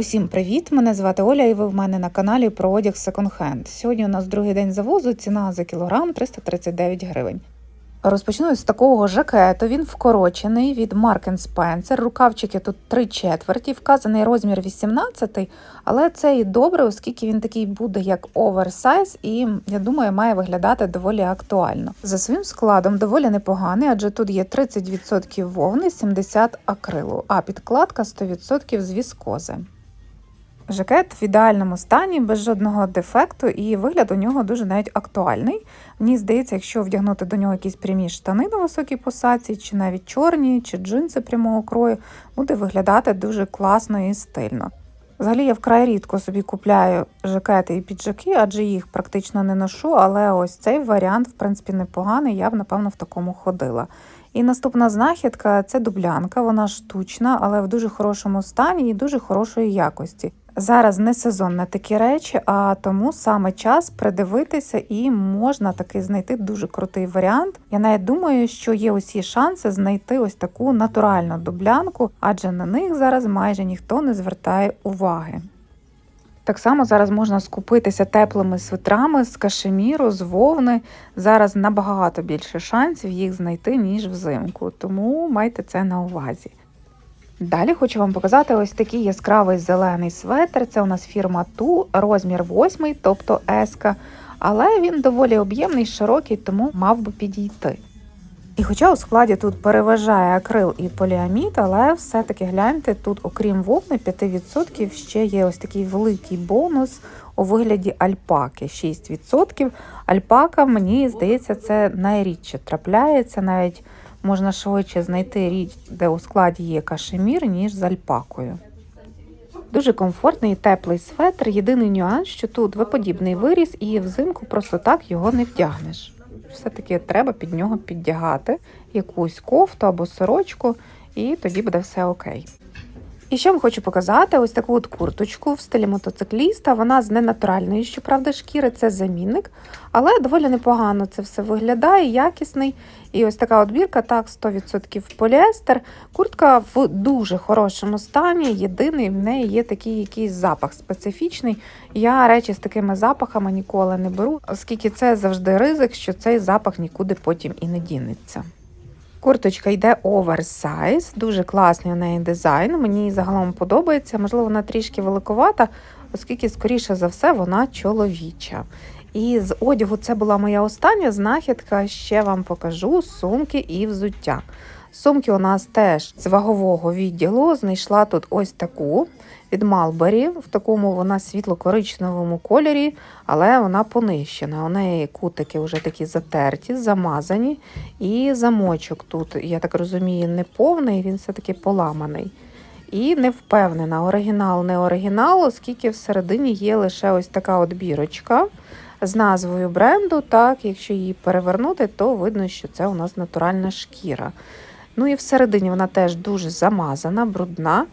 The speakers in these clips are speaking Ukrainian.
Усім привіт! Мене звати Оля, і ви в мене на каналі про одяг секонд-хенд. Сьогодні у нас другий день завозу, ціна за кілограм 339 гривень. Розпочну з такого жакету. Він вкорочений від Mark Spencer. Рукавчики тут 3 четверті, вказаний розмір 18, але це і добре, оскільки він такий буде як оверсайз, і я думаю, має виглядати доволі актуально. За своїм складом доволі непоганий, адже тут є 30% вовни, 70% акрилу, а підкладка 100% з віскози. Жакет в ідеальному стані, без жодного дефекту, і вигляд у нього дуже навіть актуальний. Мені здається, якщо вдягнути до нього якісь прямі штани на високій посадці, чи навіть чорні, чи джинси прямого крою, буде виглядати дуже класно і стильно. Взагалі я вкрай рідко собі купляю жакети і піджаки, адже їх практично не ношу, але ось цей варіант, в принципі, непоганий, я б, напевно, в такому ходила. І наступна знахідка це дублянка, вона штучна, але в дуже хорошому стані і дуже хорошої якості. Зараз не сезон на такі речі, а тому саме час придивитися і можна таки знайти дуже крутий варіант. Я навіть думаю, що є усі шанси знайти ось таку натуральну дублянку, адже на них зараз майже ніхто не звертає уваги. Так само зараз можна скупитися теплими свитрами з кашеміру, з вовни. Зараз набагато більше шансів їх знайти, ніж взимку, тому майте це на увазі. Далі хочу вам показати ось такий яскравий зелений светр. Це у нас фірма Ту, розмір 8, тобто еска, але він доволі об'ємний, широкий, тому мав би підійти. І хоча у складі тут переважає акрил і поліамід, але все-таки гляньте, тут, окрім вовни, 5% ще є ось такий великий бонус у вигляді альпаки 6%. Альпака, мені здається, це найрідше трапляється, навіть можна швидше знайти річ, де у складі є кашемір, ніж з альпакою. Дуже комфортний і теплий светр. Єдиний нюанс, що тут виподібний виріс, і взимку просто так його не вдягнеш. Все-таки треба під нього піддягати якусь кофту або сорочку, і тоді буде все окей. І ще вам хочу показати ось таку от курточку в стилі мотоцикліста. Вона з ненатуральної, щоправда, шкіри, це замінник, але доволі непогано це все виглядає, якісний. І ось така от бірка, так, 100% поліестер. Куртка в дуже хорошому стані. Єдиний в неї є такий якийсь запах специфічний. Я речі з такими запахами ніколи не беру, оскільки це завжди ризик, що цей запах нікуди потім і не дінеться. Курточка йде оверсайз, дуже класний у неї дизайн. Мені загалом подобається. Можливо, вона трішки великовата, оскільки, скоріше за все, вона чоловіча. І з одягу це була моя остання знахідка. Ще вам покажу сумки і взуття. Сумки у нас теж з вагового відділу. Знайшла тут ось таку від Малбері. В такому вона світло-коричневому кольорі, але вона понищена. У неї кутики вже такі затерті, замазані. І замочок тут, я так розумію, не повний, він все-таки поламаний. І не впевнена, оригінал не оригінал, оскільки всередині є лише ось така от бірочка з назвою бренду. Так, якщо її перевернути, то видно, що це у нас натуральна шкіра. Ну і всередині вона теж дуже замазана, брудна.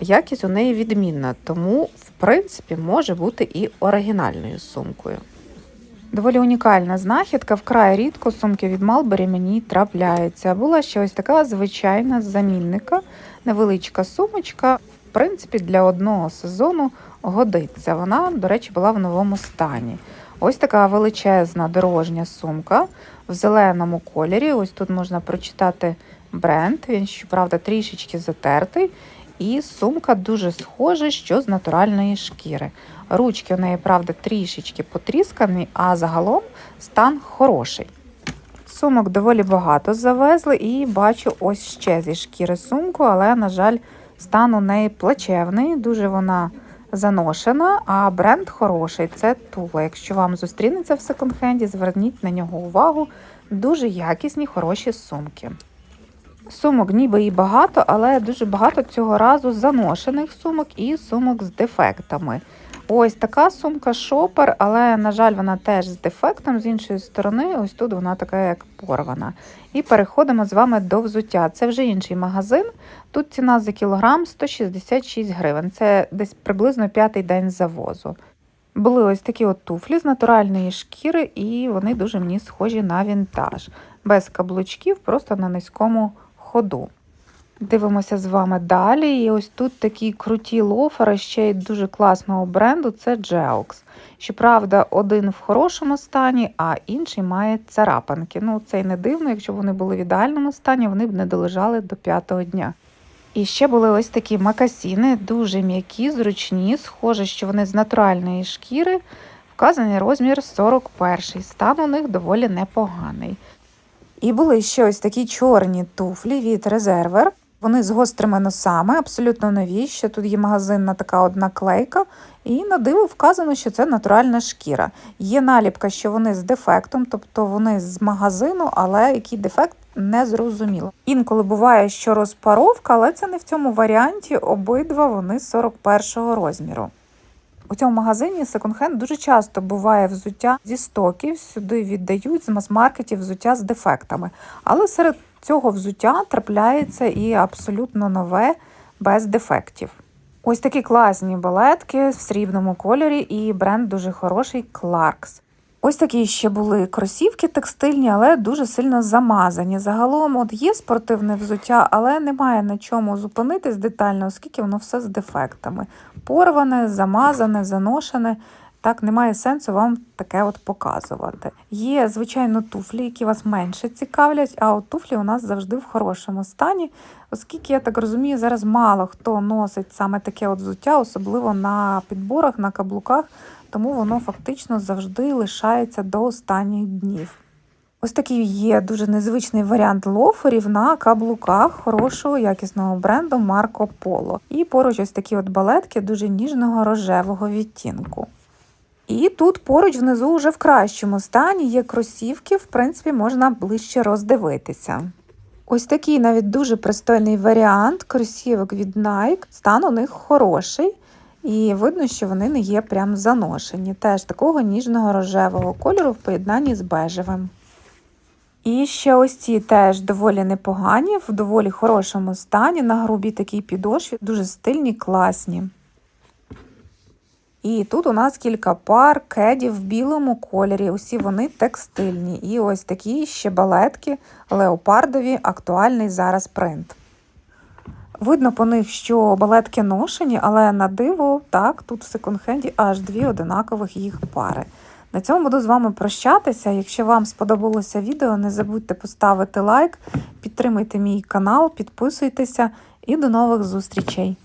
Якість у неї відмінна, тому, в принципі, може бути і оригінальною сумкою. Доволі унікальна знахідка, вкрай рідко сумки від Малбері мені трапляються. Була ще ось така звичайна замінника, невеличка сумочка. В принципі, для одного сезону годиться. Вона, до речі, була в новому стані. Ось така величезна дорожня сумка в зеленому кольорі. Ось тут можна прочитати бренд, він, щоправда, трішечки затертий. І сумка дуже схожа, що з натуральної шкіри. Ручки у неї, правда, трішечки потріскані, а загалом стан хороший. Сумок доволі багато завезли, і бачу ось ще зі шкіри сумку, але, на жаль, стан у неї плачевний, дуже вона заношена, а бренд хороший це Тула. Якщо вам зустрінеться в секонд-хенді, зверніть на нього увагу. Дуже якісні, хороші сумки. Сумок ніби і багато, але дуже багато цього разу заношених сумок і сумок з дефектами. Ось така сумка шопер, але, на жаль, вона теж з дефектом, з іншої сторони, ось тут вона така, як порвана. І переходимо з вами до взуття. Це вже інший магазин. Тут ціна за кілограм 166 гривень. Це десь приблизно п'ятий день завозу. Були ось такі от туфлі з натуральної шкіри, і вони дуже мені схожі на вінтаж. Без каблучків, просто на низькому ходу. Дивимося з вами далі. І ось тут такі круті лофери ще й дуже класного бренду це Geox. Щоправда, один в хорошому стані, а інший має царапинки. Ну, це й не дивно, якщо б вони були в ідеальному стані, вони б не долежали до п'ятого дня. І ще були ось такі макасіни, дуже м'які, зручні, схоже, що вони з натуральної шкіри. Вказаний розмір 41 стан у них доволі непоганий. І були ще ось такі чорні туфлі від резервер. Вони з гострими носами, абсолютно нові. Ще тут є магазинна така одна клейка, і на диво вказано, що це натуральна шкіра. Є наліпка, що вони з дефектом, тобто вони з магазину, але який дефект не зрозуміло. Інколи буває, що розпаровка, але це не в цьому варіанті. Обидва вони 41 розміру. У цьому магазині секонд-хенд дуже часто буває взуття зі стоків, сюди віддають з мас-маркетів взуття з дефектами. Але серед цього взуття трапляється і абсолютно нове без дефектів. Ось такі класні балетки в срібному кольорі, і бренд дуже хороший Clarks. Ось такі ще були кросівки текстильні, але дуже сильно замазані. Загалом от є спортивне взуття, але немає на чому зупинитись детально, оскільки воно все з дефектами. Порване, замазане, заношене. Так, немає сенсу вам таке от показувати. Є, звичайно, туфлі, які вас менше цікавлять, а от туфлі у нас завжди в хорошому стані, оскільки, я так розумію, зараз мало хто носить саме таке от взуття, особливо на підборах, на каблуках, тому воно фактично завжди лишається до останніх днів. Ось такий є дуже незвичний варіант лоферів на каблуках хорошого якісного бренду Марко Поло. І поруч ось такі от балетки дуже ніжного рожевого відтінку. І тут поруч внизу вже в кращому стані є кросівки, в принципі, можна ближче роздивитися. Ось такий навіть дуже пристойний варіант кросівок від Nike. Стан у них хороший. І видно, що вони не є прям заношені. Теж такого ніжного рожевого кольору в поєднанні з бежевим. І ще ось ці теж доволі непогані, в доволі хорошому стані, на грубій такій підошві, дуже стильні, класні. І тут у нас кілька пар кедів в білому кольорі. Усі вони текстильні. І ось такі ще балетки леопардові, актуальний зараз принт. Видно по них, що балетки ношені, але на диво, так, тут в секонд-хенді аж дві одинакових їх пари. На цьому буду з вами прощатися. Якщо вам сподобалося відео, не забудьте поставити лайк, підтримуйте мій канал, підписуйтеся і до нових зустрічей!